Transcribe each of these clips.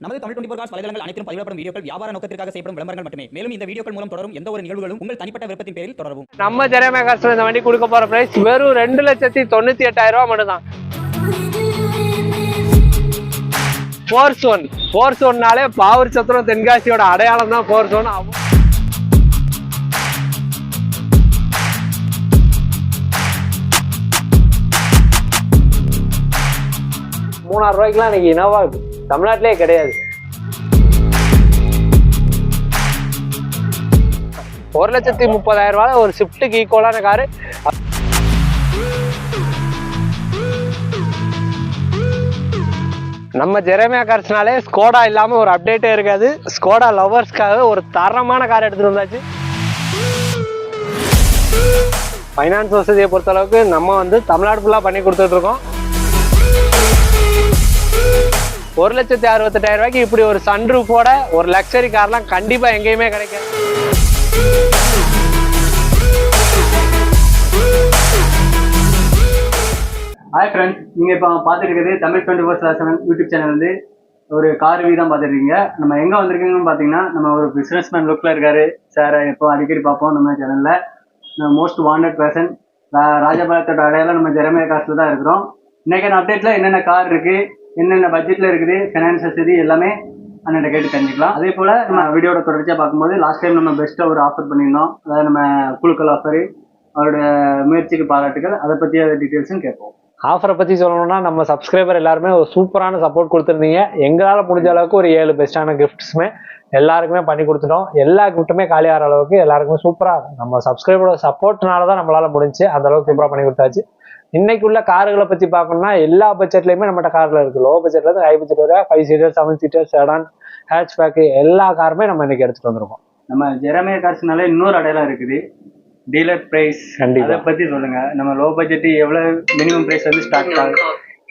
நமது Tamil twenty four cos வலைதளங்கள் அனைத்தும் பதிவிடப்படும் வீடியோக்கள் வியாபார நோக்கத்திற்காக செய்யப்படும் விளம்பரங்கள் மட்டுமே. மேலும் இந்த வீடியோக்கள் மூலம் தொடரும் எந்த ஒரு நிகழ்வுகளும் உங்கள் தனிப்பட்ட விருப்பத்தின் பேரில் தொடரும் நம்ம ஜெரமே காசுல இந்த வண்டி கொடுக்க போற பிரைஸ் வெறும் ரெண்டு லட்சத்தி தொண்ணூத்தி எட்டாயிரம் ரூபாய் மட்டும் தான் ஃபோர்ஸ் ஒன் ஃபோர்ஸ் ஒன்னாலே பாவூர் சத்திரம் தென்காசியோட அடையாளம் தான் ஃபோர்ஸ் ஒன் மூணாயிரம் ரூபாய்க்குலாம் இன்னைக்கு இனோவா தமிழ்நாட்டிலே கிடையாது. ஒரு லட்சத்தி முப்பதாயிரம் ரூபாய் ஒரு ஷிஃப்ட்டுக்கு ஈக்குவலான காரு நம்ம ஜெரமியா கார்ஸ்னாலே ஸ்கோடா இல்லாம ஒரு அப்டேட்டே இருக்காது. ஸ்கோடா லவர்ஸ்க்காக ஒரு தரமான கார் எடுத்துகிட்டு வந்தாச்சு. ஃபைனான்ஸ் வசதியை பொறுத்த அளவுக்கு நம்ம வந்து தமிழ்நாடு ஃபுல்லாக பண்ணி கொடுத்துட்ருக்கோம் ஒரு லட்சத்தி அறுபத்தெட்டாயிரம் ரூபாய்க்கு இப்படி ஒரு சன்ரூஃபோட ஒரு லக்ஸரி கார்லாம் கண்டிப்பாக எங்கேயுமே கிடைக்காது. ஹாய் ஃப்ரெண்ட்ஸ் நீங்கள் இப்போ பார்த்துட்டு இருக்கிறது Tamil twenty four seven YouTube channel வந்து ஒரு கார் வீ தான் பார்த்துருக்கீங்க. நம்ம எங்கே வந்திருக்கீங்கன்னு பார்த்தீங்கன்னா நம்ம ஒரு பிஸ்னஸ் மேன் லுக்கில் இருக்காரு. சார் இப்போ அடிக்கடி பார்ப்போம் நம்ம சேனலில் நம்ம மோஸ்ட் வாண்டட் பர்சன் ராஜபாளையத்தோட அடையாளம் நம்ம ஜெரமையா காசில் தான் இருக்கிறோம். இன்றைக்கான அப்டேட்டில் என்னென்ன கார் இருக்குது என்னென்ன பட்ஜெட்டில் இருக்குது ஃபினான்ஸ் இது எல்லாமே அண்ணன் கேட்டு தெரிஞ்சுக்கலாம். அதே போல் நம்ம வீடியோட தொடர்ச்சியாக பார்க்கும்போது லாஸ்ட் டைம் நம்ம பெஸ்ட்டாக ஒரு ஆஃபர் பண்ணியிருந்தோம். அதாவது நம்ம குழுக்கள் ஆஃபர் அவரோட முயற்சிக்கு பாராட்டுகள் அதை பற்றிய டீட்டெயில்ஸும் கேட்போம். ஆஃபரை பற்றி சொல்லணும்னா நம்ம சப்ஸ்கிரைபர் எல்லாருமே ஒரு சூப்பரான சப்போர்ட் கொடுத்துருந்தீங்க. எங்களால் முடிஞ்ச அளவுக்கு ஒரு ஏழு பெஸ்ட்டான கிஃப்ட்ஸுமே எல்லாருக்குமே பண்ணி கொடுத்துட்டோம். எல்லா கிஃப்ட்டுமே காலி ஆகிற அளவுக்கு எல்லாருக்குமே சூப்பராக நம்ம சப்ஸ்கிரைபரோட சப்போர்ட்னால தான் நம்மளால முடிஞ்சு அந்த அளவுக்கு சூப்பராக பண்ணி கொடுத்தாச்சு. இன்னைக்கு உள்ள கார்களை பற்றி பார்க்கணும்னா எல்லா பட்ஜெட்லையுமே நம்மகிட்ட காரில் இருக்குது லோ பட்ஜெட்ல இருந்து ஹை பட்ஜெட் வரை five seater seven seater sedan hatchback எல்லா காருமே நம்ம இன்னைக்கு எடுத்துட்டு வந்திருக்கோம். நம்ம ஜெரமே காசுனால இன்னொரு அடையாளம் இருக்குது. டீலர் பிரைஸ் கண்டிப்பா. அதை பத்தி சொல்லுங்க. நம்ம லோ பட்ஜெட் எவ்வளவு மினிமம் பிரைஸ் வந்து ஸ்டார்ட் ஆகுது?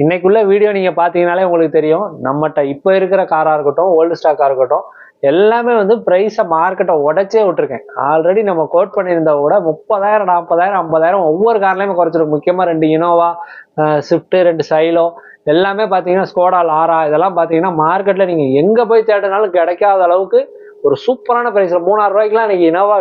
இன்னைக்குள்ள வீடியோ நீங்க பாத்தீங்கனாலே உங்களுக்கு தெரியும். நம்மகிட்ட இப்போ இருக்கிற காரா இருக்கட்டும் ஓல்டு ஸ்டாக்கா இருக்கட்டும் எல்லாமே வந்து ப்ரைஸை மார்க்கெட்டை உடச்சே விட்டுருக்கேன். ஆல்ரெடி நம்ம கோட் பண்ணியிருந்த விட முப்பதாயிரம் நாற்பதாயிரம் ஐம்பதாயிரம் ஒவ்வொரு கார்லையுமே குறைச்சிருக்கும் முக்கியமாக ரெண்டு இனோவா ஸ்விஃப்ட்டு ரெண்டு சைலோ எல்லாமே பார்த்தீங்கன்னா ஸ்கோடா லாரா இதெல்லாம் பார்த்தீங்கன்னா மார்க்கெட்டில் நீங்கள் எங்கே போய் தேடினாலும் கிடைக்காத அளவுக்கு ஒரு சூப்பரான ப்ரைஸில் மூணாயிரம் ரூபாய்க்குலாம் இன்னைக்கு இனோவா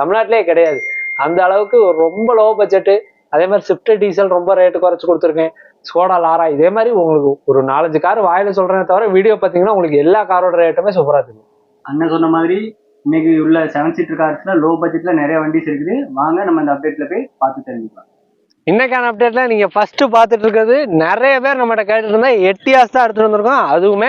தமிழ்நாட்டிலே கிடையாது. அந்த அளவுக்கு ஒரு ரொம்ப லோ பட்ஜெட்டு அதே மாதிரி ஸ்விஃப்ட் டீசல் ரொம்ப ரேட்டு குறைச்சி கொடுத்துருக்கேன். ஸ்கோடா லாரா இதே மாதிரி உங்களுக்கு ஒரு நாலஞ்சு கார் வாயில் சொல்கிறேன் தவிர வீடியோ பார்த்தீங்கன்னா உங்களுக்கு எல்லா காரோட ரேட்டுமே சூப்பராக தெரியும். அண்ணன் சொன்ன மாதிரி இன்னைக்கு உள்ள செவன் சீட்டர் கார்ஸ்ல லோ பட்ஜெட்ல நிறைய வண்டிஸ் இருக்குது. வாங்க நம்ம இந்த அப்டேட்ல போய் பார்த்து தெரிஞ்சுக்கலாம். இன்னைக்கான அப்டேட்ல நீங்க ஃபர்ஸ்ட் பார்த்துட்டு இருக்கிறது நிறைய பேர் நம்மகிட்ட கேட்டுட்டு இருந்தா எட்டியாஸ் தான் எடுத்துட்டு வந்திருக்கோம். அதுவுமே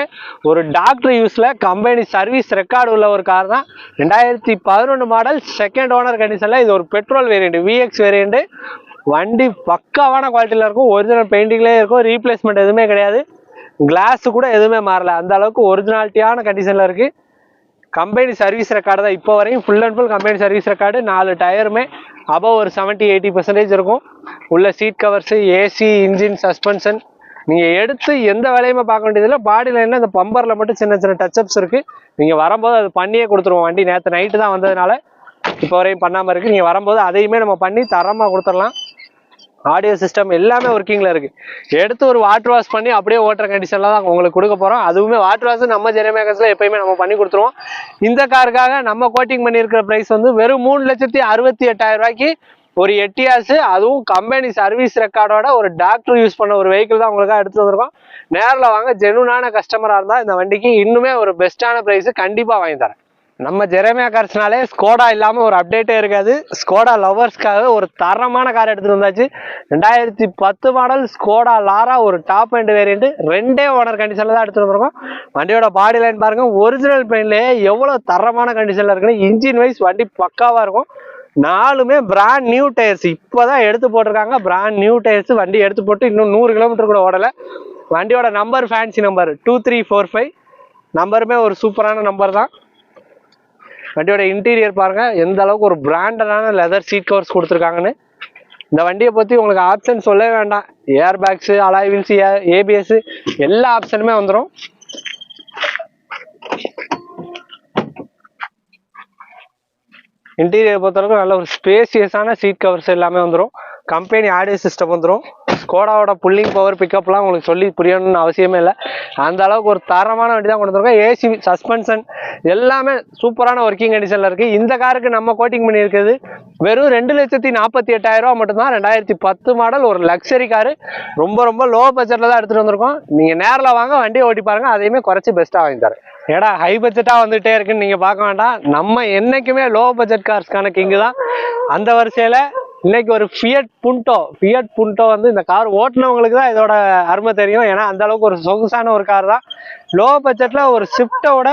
ஒரு டாக்டர் யூஸ்ல கம்பெனி சர்வீஸ் ரெக்கார்டு உள்ள ஒரு கார் தான். ரெண்டாயிரத்தி பதினொன்று மாடல் செகண்ட் ஓனர் கண்டிஷன்ல இது ஒரு பெட்ரோல் வேரியண்ட் விஎக்ஸ் வேரியண்ட் வண்டி பக்காவான குவாலிட்டியில் இருக்கும். ஒரிஜினல் பெயிண்டிங்லேயே இருக்கும். ரீப்ளேஸ்மெண்ட் எதுவுமே கிடையாது. கிளாஸ் கூட எதுவுமே மாறல. அந்த அளவுக்கு ஒரிஜினாலிட்டியான கண்டிஷன்ல இருக்கு. கம்பெனி சர்வீஸ் ரெக்கார்டு தான் இப்போ வரையும் full and full company service record நாலு டயருமே அபவ் ஒரு செவன்ட்டி எயிட்டி பர்சன்டேஜ் இருக்கும். உள்ள seat covers AC engine suspension நீங்கள் எடுத்து எந்த வேலையுமே பார்க்க வேண்டியதில்லை. பாடி லைனில் அந்த பம்பரில் மட்டும் சின்ன சின்ன டச்சப்ஸ் இருக்குது நீங்கள் வரும்போது அது பண்ணியே கொடுத்துருவோம். வண்டி நேற்று நைட்டு தான் வந்ததுனால இப்போ வரையும் பண்ணாமல் இருக்குது நீங்கள் வரும்போது அதையுமே நம்ம பண்ணி தரமாக கொடுத்துடலாம். ஆடியோ சிஸ்டம் எல்லாமே ஒர்க்கிங்கில் இருக்குது எடுத்து ஒரு வாட்டர் வாஷ் பண்ணி அப்படியே ஓட்டுற கண்டிஷனில் தான் உங்களுக்கு கொடுக்க போகிறோம் அதுவுமே வாட்டர் வாஷ் நம்ம ஜெரமேகஸில் எப்பயுமே நம்ம பண்ணி கொடுத்துருவோம். இந்த காருக்காக நம்ம கோட்டிங் பண்ணியிருக்கிற ப்ரைஸ் வந்து வெறும் மூணு லட்சத்தி அறுபத்தி எட்டாயிரம் ரூபாய்க்கு ஒரு எட்டியாஸ் அதுவும் கம்பெனி சர்வீஸ் ரெக்கார்டோட ஒரு டாக்டர் யூஸ் பண்ண ஒரு வெஹிக்கிள் தான் உங்களுக்காக எடுத்து வந்திருக்கோம். நேரில் வாங்க ஜெனுனான கஸ்டமராக இருந்தால் இந்த வண்டிக்கு இன்னுமே ஒரு பெஸ்ட்டான ப்ரைஸு கண்டிப்பாக வாங்கி தரேன். நம்ம ஜெரேமியா கார்ஸ்னாலே ஸ்கோடா இல்லாமல் ஒரு அப்டேட்டே இருக்காது. ஸ்கோடா லவர்ஸ்க்காக ஒரு தரமான கார் எடுத்துட்டு வந்தாச்சு. ரெண்டாயிரத்தி பத்து மாடல் ஸ்கோடா லாரா ஒரு டாப் அண்ட் வேரியண்ட்டு ரெண்டே ஓனர் கண்டிஷனில் தான் எடுத்துட்டு வந்திருக்கோம். வண்டியோட பாடி லைன் பாருங்க ஒரிஜினல் பெயின்லேயே எவ்வளோ தரமான கண்டிஷனில் இருக்குன்னு இன்ஜின் வைஸ் வண்டி பக்காவாக இருக்கும். நாலுமே பிராண்ட் நியூ டயர்ஸ் இப்போதான் எடுத்து போட்டிருக்காங்க. பிராண்ட் நியூ டயர்ஸ் வண்டி எடுத்து போட்டு இன்னும் நூறு கிலோமீட்டர் கூட ஓடலை. வண்டியோட number fancy number two three four five நம்பருமே ஒரு சூப்பரான நம்பர் தான். வண்டியோட இன்டீரியர் பாருங்க. எந்த அளவுக்கு ஒரு பிராண்டடான லெதர் சீட் கவர்ஸ் கொடுத்துருக்காங்கன்னு. இந்த வண்டியை பற்றி உங்களுக்கு ஆப்ஷன் சொல்லவே வேண்டாம். ஏர் பேக்ஸு அலாய்வில்ஸ் ஏபிஎஸ் எல்லா ஆப்ஷனுமே வந்துடும் இன்டீரியர் பொறுத்தளவுக்கு நல்ல ஒரு ஸ்பேசியஸான சீட் கவர்ஸ் எல்லாமே வந்துடும் கம்பெனி ஆடியோ சிஸ்டம் வந்துடும் ஸ்கோடாவோட புல்லிங் பவர் பிக்கப்லாம் உங்களுக்கு சொல்லி புரியணும்னு அவசியமே இல்லை. அந்த அளவுக்கு ஒரு தரமான வண்டி தான் கொண்டு வந்திருக்கோம் ஏசி சஸ்பென்ஷன் எல்லாமே சூப்பரான ஒர்க்கிங் கண்டிஷனில் இருக்குது இந்த காருக்கு நம்ம கோட்டிங் பண்ணியிருக்கிறது வெறும் ரெண்டு லட்சத்தி நாற்பத்தி எட்டாயிரம் மட்டும்தான். ரெண்டாயிரத்தி பத்து மாடல் ஒரு லக்ஸரி காரு. ரொம்ப ரொம்ப லோ பட்ஜெட்டில் தான் எடுத்துகிட்டு வந்திருக்கோம். நீங்கள் நேரில் வாங்க வண்டியை ஓட்டி பாருங்கள் அதையுமே குறைச்சி பெஸ்ட்டாக வாங்கி தரேன். ஏடா ஹை பட்ஜெட்டாக வந்துகிட்டே இருக்குன்னு நீங்கள் பார்க்க வேண்டாம். நம்ம என்னைக்குமே லோ பட்ஜெட் கார்ஸ்க்கான கிங்கு தான். அந்த வரிசையில் இன்னைக்கு ஒரு ஃபியட் புண்டோ ஃபியட் புண்டோ வந்து இந்த கார் ஓட்டினவங்களுக்கு தான் இதோட அருமை தெரியும். ஏன்னா அந்த அளவுக்கு ஒரு சொகுசான ஒரு கார் தான். லோ பட்ஜெட்டில் ஒரு ஸ்விஃப்டோட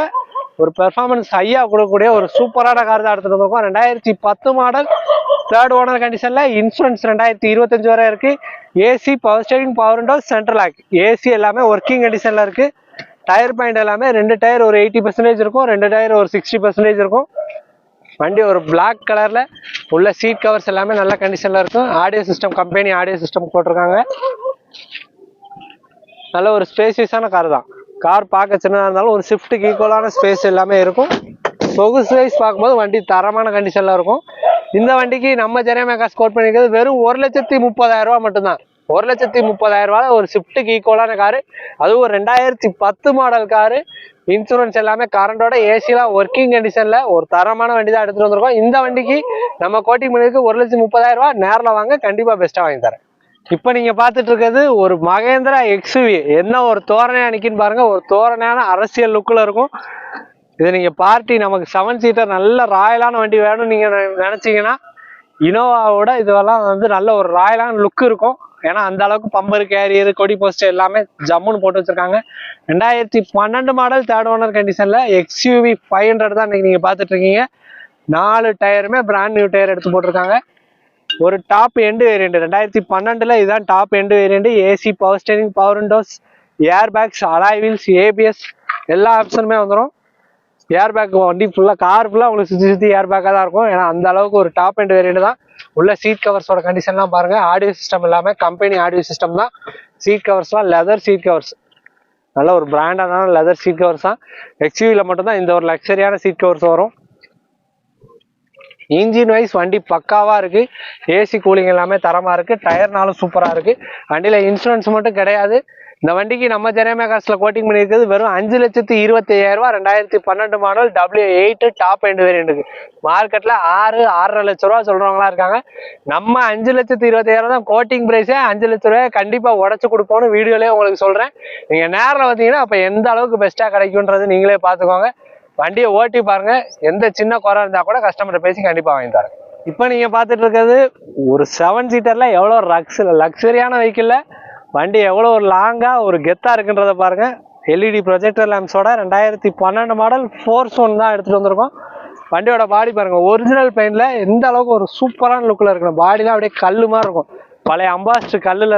ஒரு பெர்ஃபார்மன்ஸ் ஹையாக கொடுக்கக்கூடிய ஒரு சூப்பரான கார் தான் எடுத்துகிட்டு வந்திருக்கோம். ரெண்டாயிரத்தி பத்து மாடல் தேர்ட் ஓனர் கண்டிஷனில் இன்சூரன்ஸ் ரெண்டாயிரத்தி இருபத்தஞ்சு வரை இருக்குது AC power steering power window central lock AC எல்லாமே ஒர்க்கிங் கண்டிஷனில் இருக்குது டயர் பாயிண்ட் எல்லாமே ரெண்டு டயர் ஒரு எயிட்டி பர்சன்டேஜ் இருக்கும். ரெண்டு டயர் ஒரு சிக்ஸ்டி பர்சன்டேஜ் இருக்கும். வண்டி ஒரு பிளாக் கலரில் உள்ள சீட் கவர்ஸ் எல்லாமே நல்ல கண்டிஷனில் இருக்கும். Audio system company audio system போட்டிருக்காங்க. நல்ல ஒரு ஸ்பேசியஸான கார் தான். கார் பார்க்க சின்னதாக இருந்தாலும் ஒரு ஸ்விஃப்ட்டுக்கு ஈக்குவலான ஸ்பேஸ் எல்லாமே இருக்கும். சொகுசு வைஸ் பார்க்கும்போது வண்டி தரமான கண்டிஷனில் இருக்கும். இந்த வண்டிக்கு நம்ம ஜெரேமே காசு கோட் பண்ணியிருக்கிறது வெறும் ஒரு லட்சத்தி முப்பதாயிரரூபா மட்டும்தான். ஒரு லட்சத்தி முப்பதாயிரம் ரூபாய் ஒரு ஸ்விஃப்ட்டுக்கு ஈக்குவலான காரு அதுவும் ஒரு ரெண்டாயிரத்தி பத்து மாடல் காரு இன்சூரன்ஸ் எல்லாமே கரண்டோட ஏசிலாம் ஒர்க்கிங் கண்டிஷனில் ஒரு தரமான வண்டி தான் எடுத்துகிட்டு வந்திருக்கோம். இந்த வண்டிக்கு நம்ம கோட்டி மணிக்கு ஒரு லட்சத்தி முப்பதாயிரம் ரூபாய். நேரில் வாங்க கண்டிப்பாக பெஸ்ட்டாக வாங்கி தரேன். இப்போ நீங்கள் பார்த்துட்டு இருக்கிறது ஒரு மகேந்திரா எக்ஸுவி என்ன ஒரு தோரணையாக நிற்கின்னு பாருங்க. ஒரு தோரணையான அரசியல் லுக்கில் இருக்கும். இது நீங்கள் பார்ட்டி நமக்கு செவன் சீட்டர் நல்ல ராயலான வண்டி வேணும்னு நீங்கள் நினச்சிங்கன்னா இனோவாவோட இதெல்லாம் வந்து நல்ல ஒரு ராயலான லுக் இருக்கும். ஏன்னா அந்த அளவுக்கு பம்பர் கேரியர் கொடி போஸ்டர் எல்லாமே ஜம்முன்னு போட்டு வச்சிருக்காங்க. ரெண்டாயிரத்தி பன்னெண்டு மாடல் தேர்ட் ஓனர் கண்டிஷனில் எக்ஸ்யூவி ஃபைவ் ஹண்ட்ரட் தான் இன்னைக்கு நீங்கள் பார்த்துட்டு இருக்கீங்க நாலு டயருமே பிராண்ட் நியூ டயர் எடுத்து போட்டிருக்காங்க. ஒரு டாப் எண்டு வேரியண்ட் ரெண்டாயிரத்தி பன்னெண்டுல இதுதான் top end variant AC power steering power windows air bags alloy wheels ABS எல்லா ஆப்ஷனுமே வந்துடும் ஏர் பேக் வண்டி ஃபுல்லாக கார் ஃபுல்லாக உங்களுக்கு சுற்றி சுற்றி ஏர் பேக்காக தான் இருக்கும். ஏன்னா அந்த அளவுக்கு ஒரு டாப் எண்ட் வேரியண்ட் தான். உள்ள சீட் கவர்ஸோட கண்டிஷன்லாம் பாருங்க. ஆடியோ சிஸ்டம் இல்லாமல் கம்பெனி ஆடியோ சிஸ்டம் தான். சீட் கவர்ஸ்லாம் லெதர் சீட் கவர்ஸ் நல்ல ஒரு பிராண்டான லெதர் சீட் கவர்ஸ் தான். எக்ஸ்யூவியில் மட்டும்தான் இந்த ஒரு லக்ஸரியான சீட் கவர்ஸ் வரும். இன்ஜின் வைஸ் வண்டி பக்காவாக இருக்குது ஏசி கூலிங் எல்லாமே தரமாக இருக்குது டயர்னாலும் சூப்பராக இருக்குது வண்டியில் இன்சூரன்ஸ் மட்டும் கிடையாது. இந்த வண்டிக்கு நம்ம ஜெனமே காசில் கோட்டிங் பண்ணியிருக்கிறது வெறும் அஞ்சு லட்சத்து இருபத்தி ரெண்டாயிரத்தி பன்னெண்டு model W eight top end வேரியண்ட்டுக்கு மார்க்கெட்டில் ஆறு ஆறரை லட்ச ரூபா சொல்கிறவங்களா இருக்காங்க. நம்ம அஞ்சு லட்சத்து இருபத்தாயிரம் தான் கோட்டிங் ப்ரைஸே அஞ்சு லட்ச ரூபாய் கண்டிப்பாக உடச்சு கொடுப்போம்னு வீடியோலேயே உங்களுக்கு சொல்கிறேன் நீங்கள் நேரில் வந்தீங்கன்னா அப்போ எந்த அளவுக்கு பெஸ்ட்டாக கிடைக்குன்றது நீங்களே பார்த்துக்கோங்க. வண்டியை ஓட்டி பாருங்க. எந்த சின்ன குறை இருந்தா கூட கஸ்டமர்கிட்ட பேசி கண்டிப்பா வாங்கி தரேன். இப்போ நீங்க பார்த்துட்டு இருக்கிறது ஒரு செவன் சீட்டர்ல எவ்வளோ லக்ஸ் லக்ஸரியான வெஹிக்கிளில் வண்டி எவ்வளோ ஒரு லாங்கா ஒரு கெத்தா இருக்குன்றத பாருங்க. எல்இடி ப்ரொஜெக்டர் லேம்ஸோட ரெண்டாயிரத்தி பன்னெண்டு மாடல் ஃபோர்ஸ் ஒன் தான் எடுத்துட்டு வந்திருக்கோம். வண்டியோட பாடி பாருங்க ஒரிஜினல் பெயிண்ட்ல எந்த அளவுக்கு ஒரு சூப்பரான லுக்கில் இருக்கணும் பாடிலாம் அப்படியே கல் மாதிரி இருக்கும். பழைய அம்பாஸ்டர் கல்லில்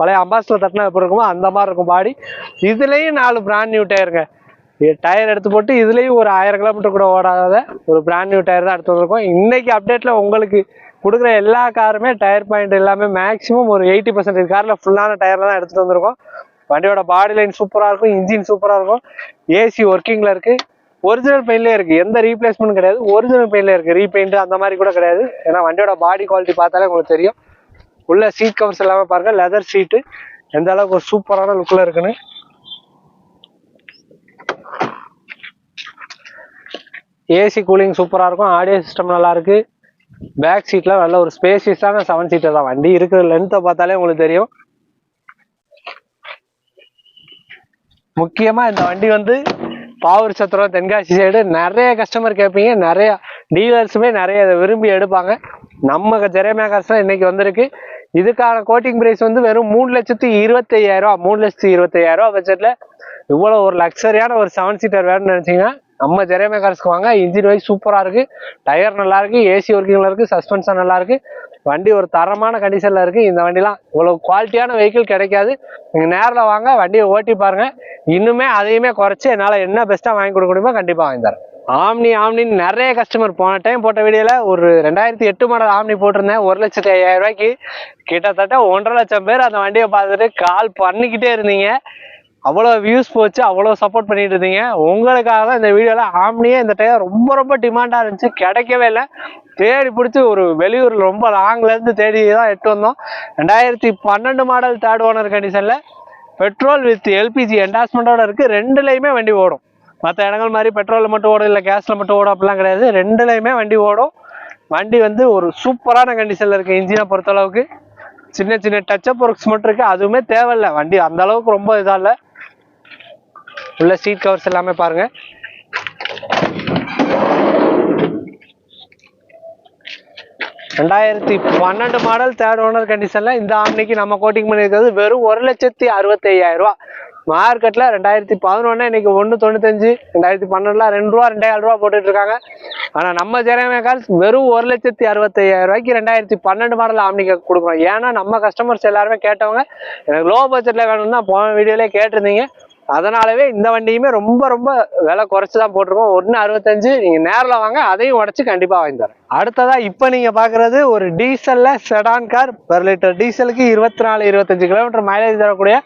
பழைய அம்பாஸ்டர் தட்டினா எப்படி இருக்குமோ அந்த மாதிரி இருக்கும் பாடி இதுலேயும் நாலு பிராண்ட் நியூ டயருங்க டயர் எடுத்து போட்டு இதுலேயும் ஒரு ஆயிரம் கிலோமீட்டர் கூட ஓடாத ஒரு பிராண்ட் நியூ டயர் தான் எடுத்து வந்திருக்கோம். இன்றைக்கி அப்டேட்டில் உங்களுக்கு கொடுக்குற எல்லா காருமே டயர் பாயிண்ட் எல்லாமே மேக்ஸிமம் ஒரு எயிட்டி பர்சன்டேஜ் காரில் ஃபுல்லான டயரில் தான் எடுத்துகிட்டு வந்திருக்கோம். வண்டியோட பாடி லைன் சூப்பராக இருக்கும் இன்ஜின் சூப்பராக இருக்கும். ஏசி ஒர்க்கிங்கில் இருக்குது ஒரிஜினல் பெயின்லேயே இருக்குது எந்த ரீப்ளேஸ்மெண்ட் கிடையாது. ஒரிஜினல் பெயின்லேயே இருக்குது ரீபெயிண்ட் அந்த மாதிரி கூட கிடையாது. ஏன்னா வண்டியோட பாடி குவாலிட்டி பார்த்தாலே உங்களுக்கு தெரியும். உள்ள சீட் கவர்ஸ் எல்லாமே பாருங்கள் லெதர் சீட்டு எந்த அளவுக்கு ஒரு சூப்பரான லுக்கில் இருக்குன்னு. ஏசி கூலிங் சூப்பராக இருக்கும். ஆடியோ சிஸ்டம் நல்லாயிருக்கு பேக் சீட்டில் நல்ல ஒரு ஸ்பேசியஸான செவன் சீட்டர் தான். வண்டி இருக்கிற லென்த்தை பார்த்தாலே உங்களுக்கு தெரியும். முக்கியமாக இந்த வண்டி வந்து பாவூர் சத்திரம் தென்காசி சைடு நிறைய கஸ்டமர் கேட்பீங்க. நிறைய டீலர்ஸுமே நிறைய இதை விரும்பி எடுப்பாங்க. நம்ம ஜெரேமியா காசு இன்னைக்கு வந்திருக்கு. இதுக்கான கோட்டிங் ப்ரைஸ் வந்து வெறும் மூணு லட்சத்து இருபத்தி ஐயாயிரம் ரூபா. மூணு லட்சத்து இருபத்தி ஐயாயிரம் ரூபா இவ்வளோ ஒரு லக்ஸரியான ஒரு செவன் சீட்டர் வேணும்னு நினச்சிங்கன்னா நம்ம ஜெரேமே கார்ஸ்க்கு வாங்க இன்ஜின் வைஸ் சூப்பராக இருக்குது டயர் நல்லா இருக்குது ஏசி ஒர்க்கிங்கில் இருக்குது சஸ்பென்ஷன் நல்லா இருக்குது வண்டி ஒரு தரமான கண்டிஷனில் இருக்குது இந்த வண்டிலாம் இவ்வளோ குவாலிட்டியான வெஹிக்கிள் கிடைக்காது. நீங்கள் நேரில் வாங்க. வண்டியை ஓட்டி பாருங்கள் இன்னுமே அதையுமே குறைச்சி என்னால் என்ன பெஸ்ட்டாக வாங்கி கொடுக்க முடியுமோ கண்டிப்பாக வாங்கி தரேன். ஆம்னி ஆம்னின்னு நிறைய கஸ்டமர் போன டைம் போட்ட வீடியோவில் ஒரு ரெண்டாயிரத்தி எட்டு மாடல் ஆம்னி போட்டிருந்தேன். ஒரு லட்சத்தி ஐயாயிரம் ரூபாய்க்கு. கிட்டத்தட்ட ஒன்றரை லட்சம் பேர் அந்த வண்டியை பார்த்துட்டு கால் பண்ணிக்கிட்டே இருந்தீங்க. அவ்வளோ வியூஸ் போச்சு அவ்வளோ சப்போர்ட் பண்ணிட்டு இருந்தீங்க. உங்களுக்காக தான் இந்த வீடியோவில் ஆம்னியே இந்த டயர் ரொம்ப ரொம்ப டிமாண்டாக இருந்துச்சு. கிடைக்கவே இல்லை. தேடி பிடிச்சி ஒரு வெளியூரில் ரொம்ப லாங்லேருந்து தேடி தான் எட்டு வந்தோம். ரெண்டாயிரத்தி பன்னெண்டு மாடல் தேர்ட் ஓனர் கண்டிஷனில் பெட்ரோல் வித் எல்பிஜி என்டாஸ்மெண்ட்டோட இருக்குது ரெண்டுலேயுமே வண்டி ஓடும். மற்ற இடங்கள் மாதிரி பெட்ரோலில் மட்டும் ஓடும் இல்லை கேஸில் மட்டும் ஓடும் அப்படிலாம் கிடையாது. ரெண்டுலேயுமே வண்டி ஓடும். வண்டி வந்து ஒரு சூப்பரான கண்டிஷனில் இருக்குது இன்ஜினை பொறுத்தளவுக்கு. சின்ன சின்ன டச்சப் ஒர்க்ஸ் மட்டும் இருக்குது அதுவுமே தேவையில்லை. வண்டி அந்த அளவுக்கு ரொம்ப இதாக இல்லை. உள்ள சீட் கவர்ஸ் எல்லாமே பாருங்க. ரெண்டாயிரத்தி பன்னெண்டு மாடல் தேர்ட் ஓனர் கண்டிஷன்ல இந்த ஆம்னிக்கு நம்ம கோட்டிங் பண்ணியிருக்கிறது வெறும் ஒரு லட்சத்தி அறுபத்தி ஐயாயிரம் ரூபா மார்க்கெட்ல ரெண்டாயிரத்தி பதினொன்னு இன்னைக்கு ஒன்று தொண்ணூத்தஞ்சு ரெண்டாயிரத்தி பன்னெண்டுல ரெண்டு ரூபா ரெண்டாயிரம் ரூபா போட்டுட்டு இருக்காங்க. ஆனா நம்ம ஜெரமே கால்ஸ் வெறும் ஒரு லட்சத்தி அறுபத்தி ஐயாயிரம் ரூபாய்க்கு ரெண்டாயிரத்தி பன்னெண்டு மாடல் ஆம்னிக்கு கொடுக்குறோம். ஏன்னா நம்ம கஸ்டமர்ஸ் எல்லாருமே கேட்டவங்க எனக்கு லோ பட்ஜெட்ல வேணும்னு தான் போன வீடியோலேயே கேட்டிருந்தீங்க. அதனாலவே இந்த வண்டியுமே ரொம்ப ரொம்ப விலை குறைச்சி தான் போட்டிருக்கோம். ஒன்று அறுபத்தஞ்சு நீங்கள் நேரில் வாங்க அதையும் உடச்சி கண்டிப்பாக வாங்கி தரேன். அடுத்ததாக இப்போ நீங்கள் பார்க்குறது ஒரு டீசலில் செடான் கார் பெர் லிட்டர் டீசலுக்கு இருபத்தி நாலு இருபத்தஞ்சு கிலோமீட்டர் மைலேஜ் தரக்கூடிய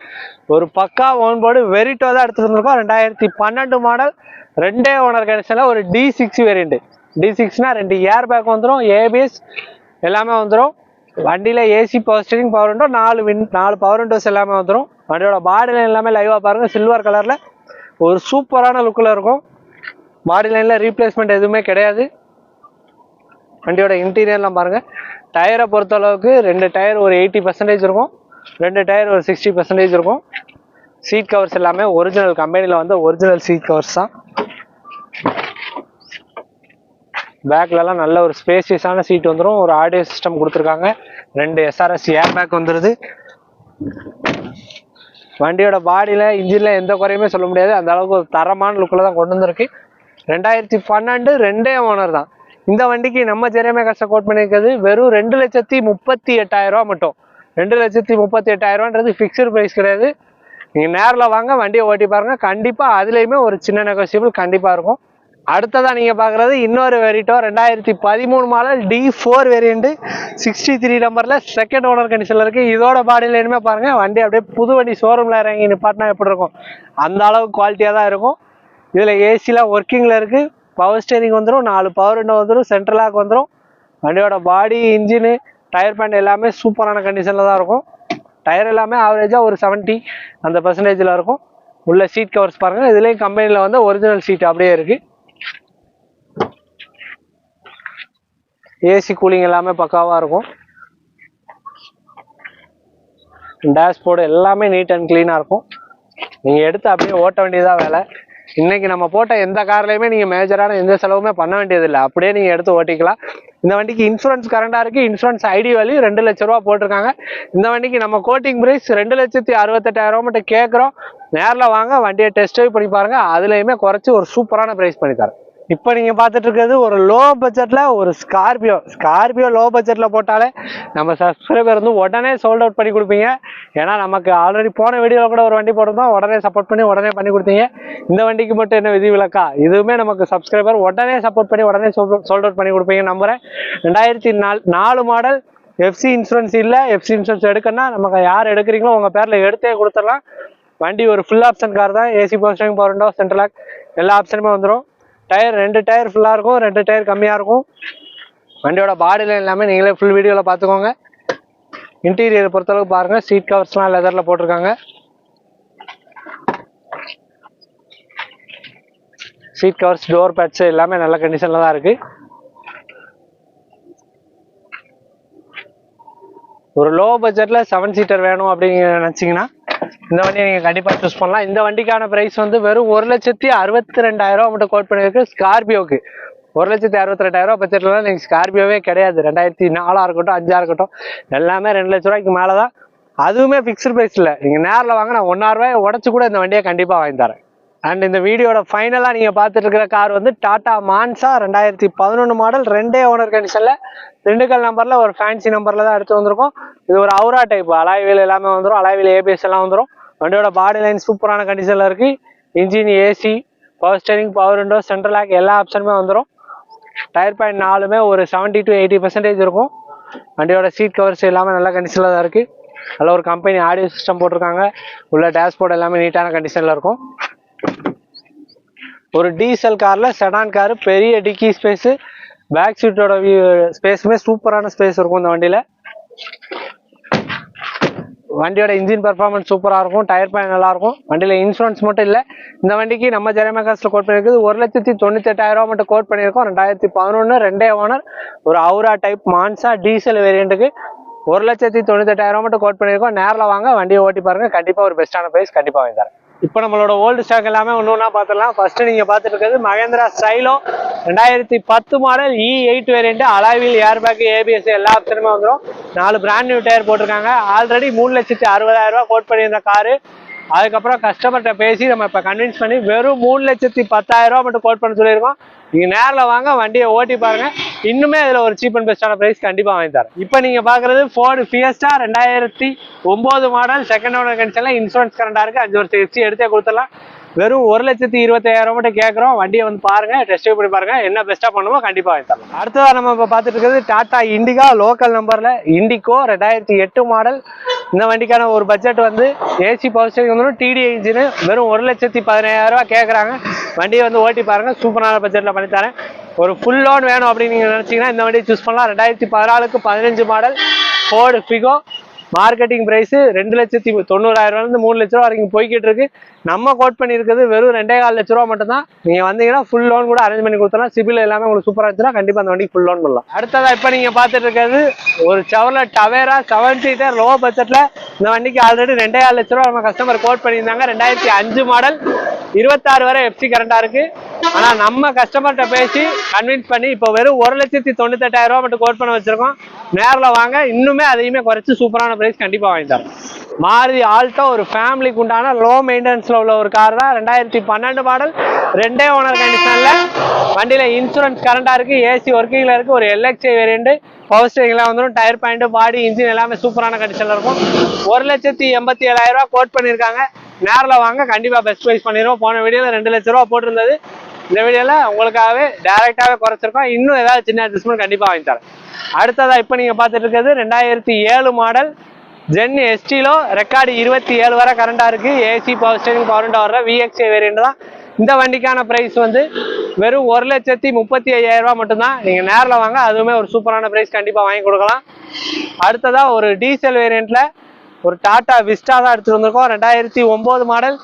ஒரு பக்கா ஓன் போர்டு வெரிட்டோ தான் எடுத்துட்டு வந்திருக்கோம். ரெண்டாயிரத்தி பன்னெண்டு மாடல் ரெண்டே ஓனர் கண்டிஷன்ல ஒரு டி சிக்ஸ் வேரியண்ட்டு டி சிக்ஸ்னால் ரெண்டு ஏர் பேக் வந்துடும் ஏபிஎஸ் எல்லாமே வந்துடும் வண்டியில AC power steering power window நாலு வின் நாலு பவர் விண்டோஸ் எல்லாமே வந்துடும் வண்டியோட பாடி லைன் எல்லாமே லைவாக பாருங்க. சில்வர் கலர்ல ஒரு சூப்பரான லுக்கில் இருக்கும். பாடி லைன்ல ரீப்ளேஸ்மெண்ட் எதுவுமே கிடையாது. வண்டியோட இன்டீரியர்லாம் பாருங்க. டயரை பொறுத்த அளவுக்கு ரெண்டு டயர் ஒரு எயிட்டி பர்சன்டேஜ் இருக்கும். ரெண்டு டயர் ஒரு சிக்ஸ்டி பர்சன்டேஜ் இருக்கும். சீட் கவர்ஸ் எல்லாமே ஒரிஜினல் கம்பெனியில் வந்து ஒரிஜினல் சீட் கவர்ஸ் தான். பேக்லலாம் நல்ல ஒரு ஸ்பேசியஸான சீட் வந்துடும் ஒரு ஆடியோ சிஸ்டம் கொடுத்துருக்காங்க. ரெண்டு எஸ்ஆர்எஸ் ஏர் பேக் வந்துடுது வண்டியோட பாடியில் இன்ஜினில் எந்த குறையுமே சொல்ல முடியாது. அந்த அளவுக்கு ஒரு தரமான லுக்கில் தான் கொண்டு வந்திருக்கு. ரெண்டாயிரத்தி பன்னெண்டு ரெண்டே ஓனர் தான். இந்த வண்டிக்கு நம்ம ஜெரமே கஷ்ட கோட் பண்ணியிருக்கிறது வெறும் ரெண்டு லட்சத்தி முப்பத்தி எட்டாயிரரூவா மட்டும். ரெண்டு லட்சத்தி முப்பத்தி எட்டாயிரரூவான்றது ஃபிக்ஸ்டு ப்ரைஸ் கிடையாது. நீங்கள் நேரில் வாங்க வண்டியை ஓட்டி பாருங்கள் கண்டிப்பாக அதுலேயுமே ஒரு சின்ன நெகோசியபிள் கண்டிப்பாக இருக்கும். அடுத்ததாக நீங்க பாக்குறது இன்னொரு வெரிட்டோ ரெண்டாயிரத்தி பதிமூணு model D four variant sixty three நம்பர்ல செகண்ட் ஓனர் கண்டிஷன்ல இருக்கு. இதோட பாடியில் லைனுமே பாருங்க வண்டி அப்படியே புது வண்டி ஷோரூம்ல இறங்கி நிப்பாட்டினா எப்படி இருக்கும்? அந்த அளவுக்கு குவாலிட்டியா தான் இருக்கும். இதுல ஏசிலாம் ஒர்க்கிங்ல இருக்கு. பவர் ஸ்டேரிங் வந்துடும் நாலு பவர் விண்டோ வந்துடும் சென்ட்ரலாக் வந்துடும் வண்டியோட பாடி இன்ஜினு டயர் பேண்ட் எல்லாமே சூப்பரான கண்டிஷன்ல தான் இருக்கும். டயர் எல்லாமே ஆவரேஜா ஒரு 70 அந்த பர்சன்டேஜ்ல இருக்கும். உள்ள சீட் கவர்ஸ் பாருங்க. இதுலேயும் கம்பெனியில் வந்து ஒரிஜினல் சீட் அப்படியே இருக்குது ஏசி கூலிங் எல்லாமே பக்காவாக இருக்கும். டேஷ்போர்டு எல்லாமே நீட் அண்ட் க்ளீனாக இருக்கும். நீங்கள் எடுத்து அப்படியே ஓட்ட வேண்டியதாக வேலை. இன்றைக்கி நம்ம போட்ட எந்த கார்லையுமே நீங்கள் மேஜரான எந்த செலவுமே பண்ண வேண்டியதில்லை. அப்படியே நீங்கள் எடுத்து ஓட்டிக்கலாம். இந்த வண்டிக்கு இன்சூரன்ஸ் கரண்டாக இருக்குது இன்சூரன்ஸ் ஐடி வேல்யூ ரெண்டு லட்ச ரூபா போட்டிருக்காங்க. இந்த வண்டிக்கு நம்ம கோட்டிங் ப்ரைஸ் ரெண்டு லட்சத்தி அறுபத்தெட்டாயிரம் மட்டும் கேட்குறோம் நேரில் வாங்க வண்டியை டெஸ்ட் ட்ரைவ் பண்ணி பாருங்கள் அதுலேயுமே குறைச்சி ஒரு சூப்பரான ப்ரைஸ் பண்ணி தரேன். இப்போ நீங்கள் பார்த்துட்டு இருக்கிறது ஒரு லோ பட்ஜெட்டில் ஒரு ஸ்கார்பியோ ஸ்கார்பியோ லோ பட்ஜெட்டில் போட்டாலே நம்ம சப்ஸ்கிரைபர் வந்து உடனே சோல்ட் அவுட் பண்ணி கொடுப்பீங்க. ஏன்னா நமக்கு ஆல்ரெடி போன வீடியோவில் கூட ஒரு வண்டி போட்டிருந்தோம். உடனே சப்போர்ட் பண்ணி உடனே பண்ணி கொடுத்தீங்க. இந்த வண்டிக்கு மட்டும் என்ன விதி விலக்கா? இதுவுமே நமக்கு சப்ஸ்கிரைபர் உடனே சப்போர்ட் பண்ணி உடனே சோல்ட் அவுட் பண்ணி கொடுப்பீங்க நம்புகிறேன் ரெண்டாயிரத்தி நாலு நாலு மாடல் எஃப்சி இன்சூரன்ஸ் இல்லை. எஃப்சி இன்சூரன்ஸ் எடுக்கணும்னா நமக்கு யார் எடுக்கிறீங்களோ உங்கள் பேரில் எடுத்தே கொடுத்துடலாம். வண்டி ஒரு ஃபுல் ஆப்ஷன் கார் தான். AC posting power window central lock எல்லா ஆப்ஷனுமே வந்துடும் டயர் ரெண்டு டயர் ஃபுல்லாக இருக்கும் ரெண்டு டயர் கம்மியாக இருக்கும். வண்டியோட பாடியில் எல்லாமே நீங்களே ஃபுல் வீடியோவில் பார்த்துக்கோங்க. இன்டீரியர் பொறுத்தளவுக்கு பாருங்கள் சீட் கவர்ஸ்லாம் லெதரில் போட்டிருக்காங்க. சீட் கவர்ஸ் டோர் பேட்ஸ் எல்லாமே நல்ல கண்டிஷனில் தான் இருக்குது ஒரு லோ பட்ஜெட்டில் செவன் சீட்டர் வேணும் அப்படின்னு நினச்சிங்கன்னா இந்த வண்டியை நீங்கள் கண்டிப்பாக சூஸ் பண்ணலாம். இந்த வண்டிக்கான ப்ரைஸ் வந்து வெறும் ஒரு லட்சத்தி அறுபத்தி ரெண்டாயிரம் ரூபா மட்டும் கோட் பண்ணியிருக்கு ஸ்கார்பியோக்கு ஒரு லட்சத்தி அறுபத்தி ரெண்டாயிரம் ரூபா பட்ஜெட்டில் நீங்கள் ஸ்கார்பியோவே கிடையாது. ரெண்டாயிரத்தி நாலாக இருக்கட்டும் அஞ்சாக இருக்கட்டும் எல்லாமே ரெண்டு லட்ச ரூபாய்க்கு மேலே தான் அதுவுமே ஃபிக்ஸ்டு ப்ரைஸ் இல்லை. நீங்கள் நேரில் வாங்க நான் ஒன்றாயிரம் ரூபாய் உடச்சி கூட இந்த வண்டியை கண்டிப்பாக வாங்கி தரேன். அண்ட் இந்த வீடியோட ஃபைனலாக நீங்கள் பார்த்துட்டு இருக்கிற கார் வந்து டாடா மான்சா ரெண்டாயிரத்தி பதினொன்று மாடல் ரெண்டே ஓனர் கண்டிஷனில் திண்டுக்கல் நம்பரில் ஒரு ஃபேன்சி நம்பரில் தான் எடுத்து வந்திருக்கோம். இது ஒரு அவுரா டைப் அலாய்வீல் எல்லாமே வந்துடும் அலாய்வீல் ஏபிஎஸ் எல்லாம் வந்துடும் வண்டியோட பாடி லைன் சூப்பரான கண்டிஷனில் இருக்குது engine AC power steering power window central lock எல்லா ஆப்ஷனுமே வந்துடும் டயர் பாயிண்ட் நாலுமே ஒரு செவன்ட்டி டு எயிட்டி பர்சன்டேஜ் இருக்கும். வண்டியோட சீட் கவர்ஸ் எல்லாமே நல்ல கண்டிஷனில் தான் இருக்குது நல்ல ஒரு கம்பெனி ஆடியோ சிஸ்டம் போட்டிருக்காங்க. உள்ள டேஷ்போர்ட் எல்லாமே நீட்டான கண்டிஷனில் இருக்கும். ஒரு டீசல் காரில் செடான் காரு பெரிய டிக்கி ஸ்பேஸு பேக் சீட்டோட ஸ்பேஸுமே சூப்பரான ஸ்பேஸ் இருக்கும் இந்த வண்டியில். வண்டியோட இன்ஜின் பெர்ஃபார்மன்ஸ் சூப்பராக இருக்கும் டயர் பயன் நல்லா இருக்கும். வண்டியில் இன்சூரன்ஸ் மட்டும் இல்லை இந்த வண்டிக்கு நம்ம ஜெரமேகாஸில் கோட் பண்ணியிருக்குது ஒரு லட்சத்தி தொண்ணூத்தெட்டாயிரரூவா மட்டும் கோட் பண்ணியிருக்கோம். ரெண்டாயிரத்தி பதினொன்று ரெண்டே ஓனர் ஒரு அவுரா டைப் மான்சா டீசல் வேரியண்ட்டுக்கு ஒரு லட்சத்தி தொண்ணூத்தெட்டாயிரரூவா மட்டும் கோட் பண்ணியிருக்கோம். நேரில் வாங்க வண்டியை ஓட்டி பாருங்க. கண்டிப்பாக ஒரு பெஸ்ட்டான ப்ரைஸ் கண்டிப்பாக வாங்கி தரேன். இப்போ நம்மளோட ஓல்டு ஸ்டாக் எல்லாமே ஒன்று ஒன்றா பார்த்துடலாம் ஃபர்ஸ்ட் நீங்கள் பார்த்துட்டு இருக்கிறது மகேந்திரா ஸ்டைலோ ரெண்டாயிரத்தி பத்து மாடல் இ எயிட் வேரியண்ட் அலாவில் ஏர் பேக் ஏபிஎஸ் எல்லா ஆப்ஷனுமே வந்துடும் நாலு பிராண்ட் நியூ டயர் போட்டிருக்காங்க. ஆல்ரெடி மூணு லட்சத்தி அறுபதாயிரம் ரூபா கோட் பண்ணியிருந்த காரு அதுக்கப்புறம் கஸ்டமர்கிட்ட பேசி நம்ம இப்போ கன்வின்ஸ் பண்ணி வெறும் மூணு லட்சத்தி பத்தாயிரம் ரூபா மட்டும் கோட் பண்ண சொல்லியிருக்கோம். நீங்கள் நேரில் வாங்க வண்டியை ஓட்டி பாருங்க. இன்னுமே இதில் ஒரு சீப் அண்ட் பெஸ்ட்டான ப்ரைஸ் கண்டிப்பாக வாங்கி தரேன். இப்போ நீங்கள் பார்க்குறது ஃபோர்டு ஃபியஸ்டா ரெண்டாயிரத்தி ஒம்பது மாடல் செகண்ட் ஓனர் கண்டிஷனில் இன்சூரன்ஸ் கரண்டாக இருக்குது அஞ்சு வருஷம் எஃப்சி எடுத்தே கொடுத்துடலாம். வெறும் ஒரு லட்சத்தி இருபத்தாயிரம் மட்டும் கேட்குறோம் வண்டியை வந்து பாருங்க டெஸ்ட் பண்ணி பாருங்க. என்ன பெஸ்ட்டாக பண்ணுமோ கண்டிப்பாக வாங்கி தரலாம். அடுத்ததாக நம்ம இப்போ பார்த்துட்டு இருக்கிறது டாடா இண்டிகா லோக்கல் நம்பரில் இண்டிகோ ரெண்டாயிரத்தி எட்டு மாடல் இந்த வண்டிக்கான ஒரு பட்ஜெட் வந்து ஏசி பவர் ஸ்டேரிங் வந்துடும் டிடி இன்ஜினு வெறும் ஒரு லட்சத்தி பதினாயிரரூவா கேட்குறாங்க வண்டியை வந்து ஓட்டி பாருங்க சூப்பரான பட்ஜெட்டில் பண்ணித்தரேன் ஒரு ஃபுல் லோன் வேணும் அப்படின்னு நீங்கள் நினச்சிங்கன்னா இந்த வண்டியை சூஸ் பண்ணலாம். ரெண்டாயிரத்தி பதினாலுக்கு பதினஞ்சு model Ford Figo marketing price ரெண்டு லட்சத்தி தொண்ணூறாயிரம்லேருந்து மூணு லட்ச ரூபா வரைக்கும் போய்கிட்டு இருக்கு. நம்ம கோட் பண்ணியிருக்கிறது வெறும் ரெண்டே கால் லட்ச ரூபா மட்டும் தான் நீங்கள் வந்தீங்கன்னா ஃபுல் லோன் கூட அரேஞ்ச் பண்ணி கொடுத்தலாம் சிபில் எல்லாமே உங்களுக்கு சூப்பராக இருந்துச்சுன்னா கண்டிப்பாக அந்த வண்டிக்கு ஃபுல் லோன் பண்ணலாம். அடுத்ததாக இப்போ நீங்கள் பார்த்துட்டு இருக்கிறது ஒரு Chevrolet Tavera seven seater low பட்ஜெட்டில் இந்த வண்டிக்கு ஆல்ரெடி ரெண்டே கால் லட்ச ரூபா நம்ம கஸ்டமர் கோட் பண்ணியிருந்தாங்க. ரெண்டாயிரத்தி அஞ்சு மாடல் இருபத்தாறு வரை எஃப்சி கரண்டா இருக்கு. ஆனா நம்ம கஸ்டமர்கிட்ட பேசி கன்வின்ஸ் பண்ணி இப்போ வெறும் ஒரு லட்சத்தி தொண்ணூத்தெட்டாயிரம் ரூபா மட்டும் கோட் பண்ண வச்சிருக்கோம். நேரில் வாங்க. இன்னுமே அதையுமே குறைச்சி சூப்பரான ப்ரைஸ் கண்டிப்பா வாங்கி தரோம் மாருதி ஆல்டோ ஒரு ஃபேமிலிக்கு உண்டான லோ மெயின்டெனன்ஸில் உள்ள ஒரு கார் தான். ரெண்டாயிரத்தி பன்னெண்டு மாடல். ரெண்டே ஓனர் கண்டிஷனில் வண்டியில் இன்சூரன்ஸ் கரண்டாக இருக்குது ஏசி ஒர்க்கிங்கில் இருக்குது ஒரு எல்எக்ஸி வேரியண்ட் பவர் ஸ்டேரிங்லாம் வந்துடும் டயர் பாயிண்ட் பாடி இன்ஜின் எல்லாமே சூப்பரான கண்டிஷனில் இருக்கும். ஒரு லட்சத்தி எண்பத்தி ஏழாயிரம் கோட் பண்ணியிருக்காங்க. நேரில் வாங்க. கண்டிப்பாக பெஸ்ட் ப்ரைஸ் பண்ணிடுவோம். போன வீடியோவில் ரெண்டு லட்ச ரூபா போட்டிருந்தது. இந்த வீடியோவில் உங்களுக்காகவே டேரெக்டாகவே குறைச்சிருக்கோம். இன்னும் ஏதாவது சின்ன அட்ஜஸ்ட்மெண்ட் கண்டிப்பாக வாங்கி தரேன். அடுத்ததாக இப்போ நீங்கள் பார்த்துட்டு இருக்கிறது ரெண்டாயிரத்தி ஏழு மாடல் ஜென் எஸ்டிலோ ரெக்கார்டு இருபத்தி ஏழு வரை கரண்டாக இருக்குது ஏசி பவர் ஸ்டேரிங் பவர் வர விஎக்ஸ்ஏ வேரியண்ட் தான். இந்த வண்டிக்கான ப்ரைஸ் வந்து வெறும் ஒரு லட்சத்தி முப்பத்தி ஐயாயிரம் ரூபாய் மட்டும்தான். நீங்கள் நேரில் வாங்க. அதுவுமே ஒரு சூப்பரான ப்ரைஸ் கண்டிப்பாக வாங்கி கொடுக்கலாம். அடுத்ததாக ஒரு டீசல் வேரியண்ட்டில் ஒரு டாடா விஸ்டா தான் எடுத்துட்டு வந்திருக்கோம். ரெண்டாயிரத்தி ஒம்பது மாடல்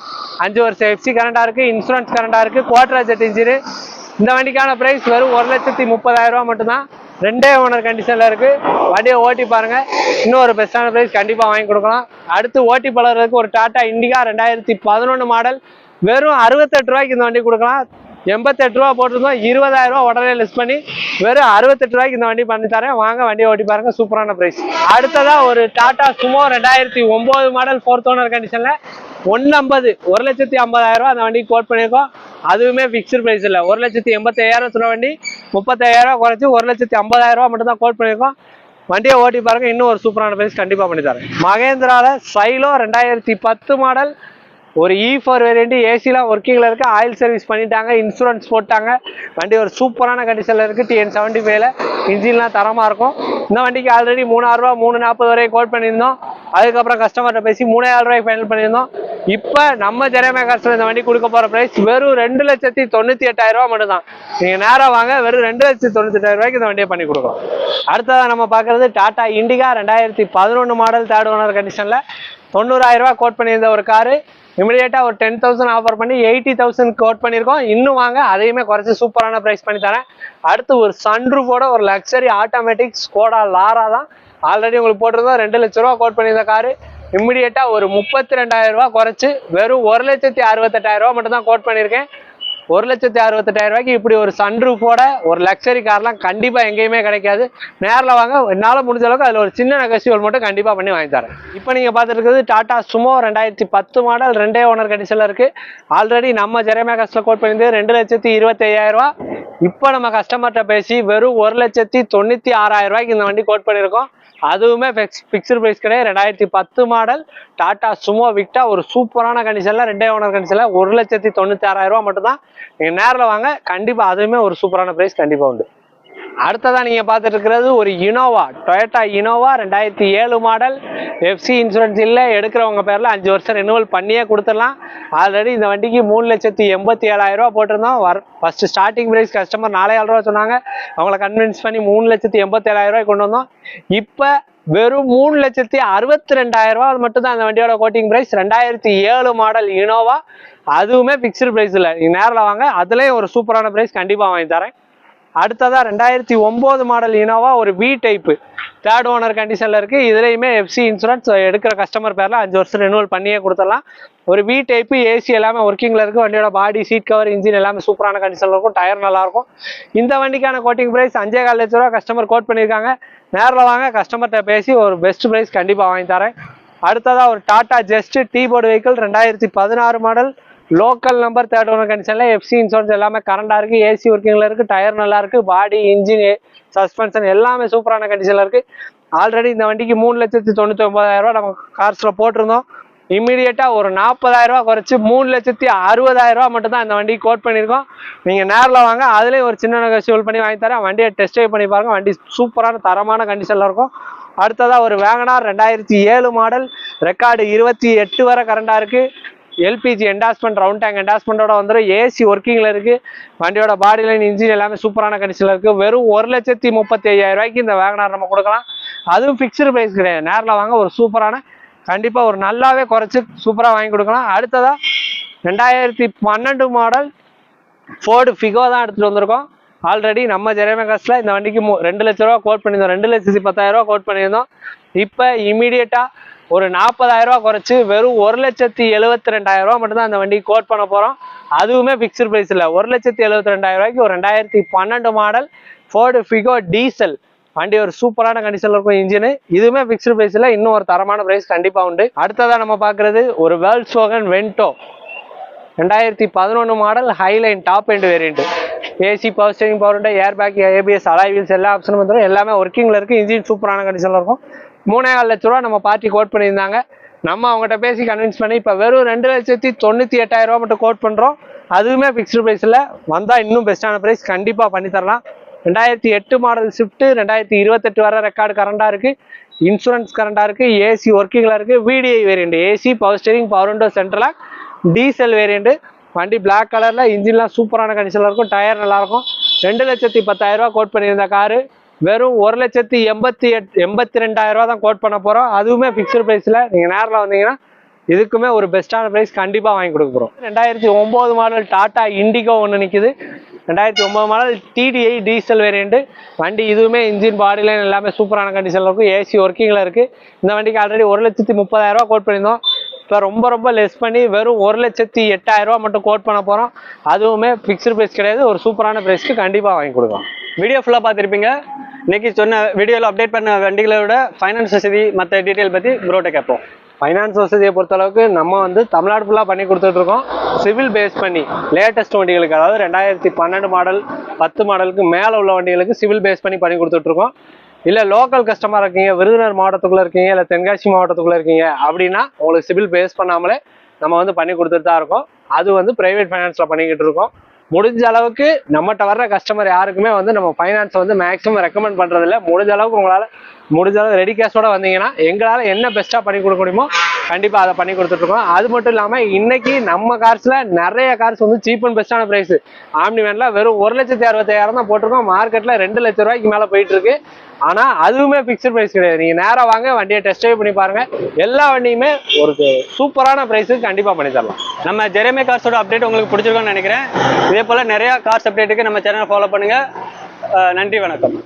அஞ்சு வருஷம் எஃப்சி கரண்டாக இருக்குது இன்சூரன்ஸ் கரண்டாக இருக்குது குவார்டர் ஜெட் இன்ஜினு இந்த வண்டிக்கான ப்ரைஸ் வெறும் ஒரு லட்சத்தி முப்பதாயிரம் ரூபா மட்டும்தான். ரெண்டே ஓனர் கண்டிஷனில் இருக்குது வண்டியை ஓட்டி பாருங்கள் இன்னும் ஒரு பெஸ்ட்டான ப்ரைஸ் கண்டிப்பாக வாங்கி கொடுக்கலாம். அடுத்து ஓட்டி பழகிறதுக்கு ஒரு டாடா இண்டிகா ரெண்டாயிரத்தி பதினொன்று மாடல் வெறும் அறுபத்தெட்டு ரூபாய்க்கு இந்த வண்டி கொடுக்கலாம். எண்பத்தெட்டு ரூபா போட்டிருந்தோம். இருபதாயிரம் ரூபா உடனே லிஸ்ட் பண்ணி வெறும் அறுபத்தெட்டு ரூபாய்க்கு இந்த வண்டி பண்ணி தரேன். வாங்க வண்டியை ஓட்டி பாருங்க. சூப்பரான பிரைஸ் அடுத்ததா ஒரு டாடா சுமோ ரெண்டாயிரத்தி ஒன்பது மாடல் ஃபோர்த் ஓனர் கண்டிஷன்ல ஒன்னு ஐம்பது ஒரு லட்சத்தி ஐம்பதாயிரம் ரூபா அந்த வண்டிக்கு கோட் பண்ணியிருக்கோம். அதுவுமே ஃபிக்ஸ்டு ப்ரைஸ் இல்லை. ஒரு லட்சத்தி எண்பத்தாயிரம் சொல்ல வண்டி முப்பத்தாயிரம் ரூபா குறைச்சி ஒரு லட்சத்தி ஐம்பதாயிரம் ரூபா மட்டும் தான் கோட் பண்ணியிருக்கோம். வண்டியை ஓட்டி பாருங்க. இன்னும் ஒரு சூப்பரான பிரைஸ் கண்டிப்பாக பண்ணி தரேன். மகேந்திரால சைலோ ரெண்டாயிரத்தி பத்து மாடல் ஒரு இ ஃபோர் வேரியண்ட் ஏசிலாம் ஒர்க்கிங்கில் இருக்குது ஆயில் சர்வீஸ் பண்ணிட்டாங்க இன்சூரன்ஸ் போட்டாங்க. வண்டி ஒரு சூப்பரான கண்டிஷனில் இருக்குது டிஎன் செவன்ட்டி ஃபைவ்ல இன்ஜின்லாம் தரமாக இருக்கும். இந்த வண்டிக்கு ஆல்ரெடி மூணாயிரரூவா மூணு நாற்பது வரையும் கோட் பண்ணியிருந்தோம். அதுக்கப்புறம் கஸ்டமர்கிட்ட பேசி மூணாயிரம் ரூபாய்க்கு ஃபைனல் பண்ணியிருந்தோம். இப்போ நம்ம ஜெரமேகாஸில் இந்த வண்டி கொடுக்க போகிற ப்ரைஸ் வெறும் ரெண்டு லட்சத்தி தொண்ணூற்றி எட்டாயிரம் ரூபா மட்டும் தான் நீங்கள் நேராக வாங்க வெறும் ரெண்டு லட்சத்தி தொண்ணூற்றி எட்டாயிரம் ரூபாய்க்கு இந்த வண்டியை பண்ணி கொடுக்குறோம் அடுத்ததாக நம்ம பார்க்குறது டாடா இண்டிகா ரெண்டாயிரத்தி பதினொன்று மாடல் தேர்ட் ஓனர் கண்டிஷனில் தொண்ணூறாயிரம் ரூபா கோட் பண்ணியிருந்த ஒரு காரு இமிடியேட்டாக ஒரு டென் தௌசண்ட் ஆஃபர் பண்ணி எயிட்டி தௌசண்ட் கோட் பண்ணியிருக்கோம். இன்னும் வாங்க அதையுமே குறைச்சி சூப்பரான ப்ரைஸ் பண்ணி தரேன். அடுத்து ஒரு சன்ரூஃபோட ஒரு லக்ஸரி ஆட்டோமேட்டிக் ஸ்கோடா லாரா தான். ஆல்ரெடி உங்களுக்கு போட்டிருந்தோம் ரெண்டு லட்ச ரூபா கோட் பண்ணியிருந்த காரு இம்மிடியேட்டாக ஒரு முப்பத்தி ரெண்டாயிரம் ரூபா குறைச்சி வெறும் ஒரு லட்சத்தி அறுபத்தெட்டாயிரம் ரூபா மட்டும் தான் கோட் பண்ணியிருக்கேன். ஒரு லட்சத்தி அறுபத்தெட்டாயிரம் ரூபாய்க்கு இப்படி ஒரு சன்ரூஃபோட ஒரு லக்ஸரி கார்லாம் கண்டிப்பாக எங்கேயுமே கிடைக்காது. நேரில் வாங்க என்னால் முடிஞ்ச அளவுக்கு அதில் ஒரு சின்ன நெகசிவல் மட்டும் கண்டிப்பாக பண்ணி வாங்கி தரேன். இப்போ நீங்கள் பார்த்துட்டு டாடா சுமோ ரெண்டாயிரத்தி பத்து மாடல் ரெண்டே ஓனர் கண்டிஷனில் இருக்குது ஆல்ரெடி நம்ம ஜெரமேகாஸில் கோட் பண்ணியிருந்தது ரெண்டு லட்சத்தி இருபத்தி இப்போ நம்ம கஸ்டமர்கிட்ட பேசி வெறும் ஒரு லட்சத்தி தொண்ணூற்றி ஆறாயிரம் ரூபாய்க்கு இந்த வண்டி கோட் பண்ணியிருக்கோம். அதுவுமே ஃபிக்ஸ் ஃபிக்ஸ்டு ப்ரைஸ் கிடையாது. ரெண்டாயிரத்தி பத்து மாடல் டாடா சுமோ விக்டா ஒரு சூப்பரான கண்டிஷனில் ரெண்டே ஓனர் கண்டிஷனில் ஒரு லட்சத்தி தொண்ணூற்றி ஆறாயிரம் ரூபா மட்டும் தான் நீங்கள் நேரில் வாங்க. கண்டிப்பாக அதுவுமே ஒரு சூப்பரான ப்ரைஸ் கண்டிப்பாக உண்டு. அடுத்ததான் நீங்கள் பார்த்துட்டு இருக்கிறது ஒரு இனோவா டொயோட்டா இனோவா ரெண்டாயிரத்தி ஏழு மாடல் எஃப்சி இன்சூரன்ஸ் இல்லை எடுக்கிறவங்க பேரில் அஞ்சு வருஷம் ரெனுவல் பண்ணியே கொடுத்துடலாம். ஆல்ரெடி இந்த வண்டிக்கு மூணு லட்சத்தி எண்பத்தி ஏழாயிரரூவா ரூபா போட்டிருந்தோம். வர் ஃபஸ்ட்டு ஸ்டார்டிங் ப்ரைஸ் கஸ்டமர் நாலாயிரம் ரூபா சொன்னாங்க. அவங்கள கன்வின்ஸ் பண்ணி மூணு லட்சத்தி எண்பத்தி ஏழாயிரரூவாய்க்கு கொண்டு வந்தோம். இப்போ வெறும் மூணு லட்சத்தி அறுபத்தி ரெண்டாயிரம் ரூபா மட்டும் தான் அந்த வண்டியோட கோட்டிங் பிரைஸ் ரெண்டாயிரத்தி ஏழு மாடல் இனோவா அதுவுமே ஃபிக்ஸ்டு பிரைஸ் இல்லை நீங்க நேரில் வாங்க. அதுலேயும் ஒரு சூப்பரான பிரைஸ் கண்டிப்பாக வாங்கி தரேன். அடுத்ததா ரெண்டாயிரத்தி ஒன்பது மாடல் இனோவா ஒரு வி டைப்பு தேர்ட் ஓனர் கண்டிஷனில் இருக்குது இதுலேயுமே எஃப்சி இன்சூரன்ஸ் எடுக்கிற கஸ்டமர் பேரில் அஞ்சு வருஷம் ரெனுவல் பண்ணியே கொடுத்துடலாம். ஒரு வி டைப்பு ஏசி எல்லாமே ஒர்க்கிங்கில் இருக்குது வண்டியோட பாடி சீட் கவர் இன்ஜின் எல்லாமே சூப்பரான கண்டிஷனில் இருக்கும். டயர் நல்லாயிருக்கும் இந்த வண்டிக்கான கோட்டிங் ப்ரைஸ் அஞ்சே கால் லட்ச ரூபா கஸ்டமர் கோட் பண்ணியிருக்காங்க. நேரில் வாங்க கஸ்டமர்கிட்ட பேசி ஒரு பெஸ்ட் ப்ரைஸ் கண்டிப்பாக வாங்கி தரேன். அடுத்ததாக ஒரு Tata Zest T board vehicle ரெண்டாயிரத்தி பதினாறு model local number third one கண்டிஷனில் எஃப்சி இன்சூரன்ஸ் எல்லாமே கரண்டாக இருக்குது ஏசி ஒர்க்கிங்கில் இருக்குது டயர் நல்லா இருக்குது பாடி இன்ஜின் சஸ்பென்ஷன் எல்லாமே சூப்பரான கண்டிஷனில் இருக்குது ஆல்ரெடி இந்த வண்டிக்கு மூணு லட்சத்தி தொண்ணூற்றி ஒன்பதாயிரம் நம்ம கார்ஸில் போட்டிருந்தோம். இம்மிடியட்டாக ஒரு நாற்பதாயிரம் குறைச்சி மூணு லட்சத்தி அறுபதாயிரம் ரூபா மட்டும் தான் இந்த வண்டிக்கு கோட் பண்ணியிருக்கோம். நீங்கள் நேரில் வாங்க அதுலேயும் ஒரு சின்ன நெகோசியபிள் பண்ணி வாங்கி தரேன். வண்டியை டெஸ்ட் ட்ரைவ் பண்ணி பாருங்க வண்டி சூப்பரான தரமான கண்டிஷனில் இருக்கும். அடுத்ததா ஒரு வேகனார் ரெண்டாயிரத்தி ஏழு மாடல் ரெக்கார்டு இருபத்தி எட்டு வரை கரண்டாக இருக்குது எல்பிஜி என்டாஸ்மெண்ட் ரவுண்ட் டேங்க் என்டாஸ்மெண்ட்டோட வந்துடும் ஏசி ஒர்க்கிங்கில் இருக்குது வண்டியோட பாடி லைன் இன்ஜின் எல்லாமே சூப்பரான கண்டிஷனில் இருக்குது வெறும் ஒரு லட்சத்தி முப்பத்தி ஐயாயிரம் ரூபாய்க்கு இந்த வேகனார் நம்ம கொடுக்கலாம். அதுவும் ஃபிக்ஸ்டு ப்ரைஸ் கிடையாது. நேரில் வாங்க ஒரு சூப்பரான கண்டிப்பாக ஒரு நல்லாவே குறைச்சி சூப்பராக வாங்கி கொடுக்கலாம். அடுத்ததாக ரெண்டாயிரத்தி பன்னெண்டு மாடல் ஃபோர்டு ஃபிகோ தான் எடுத்துகிட்டு வந்திருக்கோம். ஆல்ரெடி நம்ம ஜெரமேகாஸில் இந்த வண்டிக்கு மூ ரெண்டு லட்ச ரூபா கோட் பண்ணியிருந்தோம். ரெண்டு லட்சத்தி பத்தாயிரம் ரூபா கோட் பண்ணியிருந்தோம். இப்போ இமீடியட்டாக ஒரு நாற்பதாயிரம் ரூபா குறைச்சி வெறும் ஒரு லட்சத்தி எழுபத்தி ரெண்டாயிரம் ரூபா மட்டும்தான் அந்த வண்டிக்கு கோட் பண்ண போகிறோம் அதுவுமே ஃபிக்ஸ்டு ப்ரைஸ் இல்லை. ஒரு லட்சத்தி எழுபத்தி ரெண்டாயிரம் ரூபாய்க்கு ஒரு ரெண்டாயிரத்தி பன்னெண்டு மாடல் ஃபோர்டு ஃபிகோ டீசல் வண்டி ஒரு சூப்பரான கண்டிஷனில் இருக்கும் இன்ஜின் இதுவுமே ஃபிக்ஸ்டு ப்ரைஸில் இன்னும் ஒரு தரமான ப்ரைஸ் கண்டிப்பாக உண்டு. அடுத்ததாக நம்ம பாக்குறது ஒரு வேர்ல்ட் வாகன் வென்டோ ரெண்டாயிரத்தி பதினொன்று model Highline top end variant AC power steering power air bag ABS alloy wheels எல்லா ஆப்ஷனும் வந்துடும் எல்லாமே ஒர்க்கிங்கில் இருக்குது இன்ஜின் சூப்பரான கண்டிஷனில் இருக்கும். மூணே கால் லட்ச ரூபா நம்ம பார்ட்டி கோட் பண்ணியிருந்தாங்க. நம்ம அவங்ககிட்ட பேசி கன்வின்ஸ் பண்ணி இப்போ வெறும் ரெண்டு லட்சத்தி தொண்ணூற்றி எட்டாயிரம் ரூபா மட்டும் கோட் பண்ணுறோம் அதுவுமே ஃபிக்ஸ்டு ப்ரைஸில் வந்தால் இன்னும் பெஸ்ட்டான ப்ரைஸ் கண்டிப்பாக பண்ணித்தரலாம் ரெண்டாயிரத்தி எட்டு மாடல் ஷிஃப்ட்டு ரெண்டாயிரத்தி இருபத்தெட்டு வர ரெக்கார்டு கரண்டாக இருக்குது இன்சூரன்ஸ் கரண்டாக இருக்குது ஏசி ஒர்க்கிங்கில் இருக்குது VDI variant AC power steering power window central lock diesel variant வண்டி பிளாக் கலரில் இன்ஜின்லாம் சூப்பரான கண்டிஷனில் இருக்கும். டயர் நல்லாயிருக்கும் ரெண்டு லட்சத்தி பத்தாயிரம் ரூபா கோட் பண்ணியிருந்த காரு வெறும் ஒரு லட்சத்தி எண்பத்தி எட் எண்பத்தி ரெண்டாயிரம் ரூபா தான் கோட் பண்ண போகிறோம் அதுவுமே ஃபிக்ஸ்டு ப்ரைஸில் நீங்கள் நேரில் வந்தீங்கன்னா இதுக்குமே ஒரு பெஸ்ட்டான ப்ரைஸ் கண்டிப்பாக வாங்கி கொடுக்க போகிறோம் ரெண்டாயிரத்தி ஒம்பது மாடல் டாட்டா இண்டிகோ ஒன்று நிற்கிது ரெண்டாயிரத்தி ஒம்பது மாடல் டிடிஐ டீசல் வேரியண்ட்டு வண்டி இதுவுமே இன்ஜின் பாடி லைன் எல்லாமே சூப்பரான கண்டிஷனில் இருக்கும். ஏசி ஒர்க்கிங்கில் இருக்குது இந்த வண்டிக்கு ஆல்ரெடி ஒரு லட்சத்தி முப்பதாயிரரூவா கோட் பண்ணியிருந்தோம். இப்போ ரொம்ப ரொம்ப லெஸ் பண்ணி வெறும் ஒரு லட்சத்தி எட்டாயிரம் ரூபா மட்டும் கோட் பண்ண போகிறோம் அதுவுமே ஃபிக்ஸ்டு ப்ரைஸ் கிடையாது. ஒரு சூப்பரான ப்ரைஸ்க்கு கண்டிப்பாக வாங்கி கொடுக்கலாம். வீடியோ ஃபுல்லாக பார்த்துருப்பீங்க. இன்னைக்கு சொன்ன வீடியோவில் அப்டேட் பண்ண வண்டிகளோட ஃபைனான்ஸ் வசதி மற்ற டீட்டெயில் பற்றி ப்ரோட்டை கேட்போம். ஃபைனான்ஸ் வசதியை பொறுத்தளவுக்கு நம்ம வந்து தமிழ்நாடு ஃபுல்லாக பண்ணி கொடுத்துட்ருக்கோம் சிவில் பேஸ் பண்ணி லேட்டஸ்ட் வண்டிகளுக்கு அதாவது ரெண்டாயிரத்தி பன்னெண்டு மாடல் பத்து மாடலுக்கு மேலே உள்ள வண்டிகளுக்கு சிவில் பேஸ் பண்ணி பண்ணி கொடுத்துட்ருக்கோம் இல்லை லோக்கல் கஸ்டமர் இருக்கீங்க விருதுநர் மாவட்டத்துக்குள்ளே இருக்கீங்க இல்லை தென்காசி மாவட்டத்துக்குள்ளே இருக்கீங்க அப்படின்னா உங்களுக்கு சிவில் பேஸ் பண்ணாமலே நம்ம வந்து பண்ணி கொடுத்துட்டு தான் இருக்கோம். அது வந்து ப்ரைவேட் ஃபைனான்ஸில் பண்ணிக்கிட்டு இருக்கோம். முடிஞ்ச அளவுக்கு நம்மகிட்ட வர்ற கஸ்டமர் யாருக்குமே வந்து நம்ம ஃபைனான்ஸை வந்து மேக்ஸிமம் ரெக்கமெண்ட் பண்ணுறதில்ல முடிஞ்ச அளவுக்கு உங்களால் முடிஞ்ச அளவுக்கு ரெடி கேஷோட வந்தீங்கன்னா எங்களால் என்ன பெஸ்ட்டாக பண்ணி கொடுக்க முடியுமோ கண்டிப்பாக அதை பண்ணி கொடுத்துட்ருக்கோம். அது மட்டும் இல்லாமல் இன்னைக்கு நம்ம கார்ஸில் நிறைய கார்ஸ் வந்து சீப் அண்ட் பெஸ்ட்டான ப்ரைஸ் ஆம்னி வேனில் வெறும் ஒரு லட்சத்தி அறுபத்தாயிரம் தான் போட்டிருக்கோம். மார்க்கெட்டில் ரெண்டு லட்ச ரூபாய்க்கு மேலே போயிட்டு இருக்கு ஆனால் அதுவுமே ஃபிக்ஸ்ட் ப்ரைஸ் கிடையாது. நீங்கள் நேராக வாங்க வண்டியை டெஸ்ட் ட்ரைவ் பண்ணி பாருங்க. எல்லா வண்டியுமே ஒரு சூப்பரான ப்ரைஸுக்கு கண்டிப்பாக பண்ணி தரலாம். நம்ம ஜெரமே கார்ஸோட அப்டேட் உங்களுக்கு பிடிச்சிருக்கோம்னு நினைக்கிறேன். இதே போல் நிறையா கார்ஸ் அப்டேட்டுக்கு நம்ம சேனலை ஃபாலோ பண்ணுங்கள் நன்றி வணக்கம்.